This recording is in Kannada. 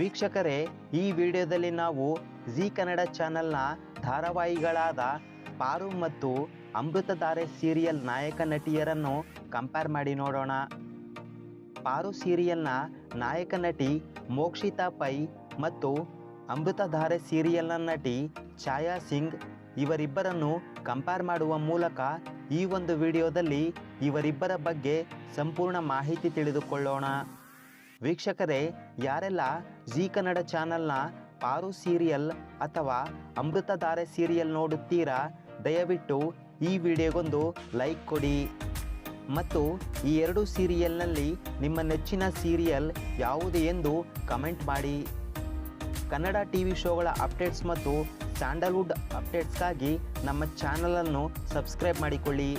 ವೀಕ್ಷಕರೇ, ಈ ವಿಡಿಯೋದಲ್ಲಿ ನಾವು ಜಿ ಕನ್ನಡ ಚಾನೆಲ್ನ ಧಾರಾವಾಹಿಗಳಾದ ಪಾರು ಮತ್ತು ಅಮೃತಧಾರೆ ಸೀರಿಯಲ್ ನಾಯಕ ನಟಿಯರನ್ನು ಕಂಪೇರ್ ಮಾಡಿ ನೋಡೋಣ. ಪಾರು ಸೀರಿಯಲ್ನ ನಾಯಕ ನಟಿ ಮೋಕ್ಷಿತಾ ಪೈ ಮತ್ತು ಅಮೃತಧಾರೆ ಸೀರಿಯಲ್ನ ನಟಿ ಛಾಯಾ ಸಿಂಗ್ ಇವರಿಬ್ಬರನ್ನು ಕಂಪೇರ್ ಮಾಡುವ ಮೂಲಕ ಈ ಒಂದು ವಿಡಿಯೋದಲ್ಲಿ ಇವರಿಬ್ಬರ ಬಗ್ಗೆ ಸಂಪೂರ್ಣ ಮಾಹಿತಿ ತಿಳಿದುಕೊಳ್ಳೋಣ. ವೀಕ್ಷಕರೇ, ಯಾರೆಲ್ಲ ಜೀ ಕನ್ನಡ ಚಾನಲ್ನ ಪಾರು ಸೀರಿಯಲ್ ಅಥವಾ ಅಮೃತಧಾರೆ ಸೀರಿಯಲ್ ನೋಡುತ್ತೀರಾ, ದಯವಿಟ್ಟು ಈ ವಿಡಿಯೋಗೊಂದು ಲೈಕ್ ಕೊಡಿ. ಮತ್ತು ಈ ಎರಡು ಸೀರಿಯಲ್ನಲ್ಲಿ ನಿಮ್ಮ ನೆಚ್ಚಿನ ಸೀರಿಯಲ್ ಯಾವುದು ಎಂದು ಕಮೆಂಟ್ ಮಾಡಿ. ಕನ್ನಡ ಟಿ ವಿ ಶೋಗಳ ಅಪ್ಡೇಟ್ಸ್ ಮತ್ತು ಸ್ಯಾಂಡಲ್ವುಡ್ ಅಪ್ಡೇಟ್ಸ್ಗಾಗಿ ನಮ್ಮ ಚಾನಲನ್ನು ಸಬ್ಸ್ಕ್ರೈಬ್ ಮಾಡಿಕೊಳ್ಳಿ.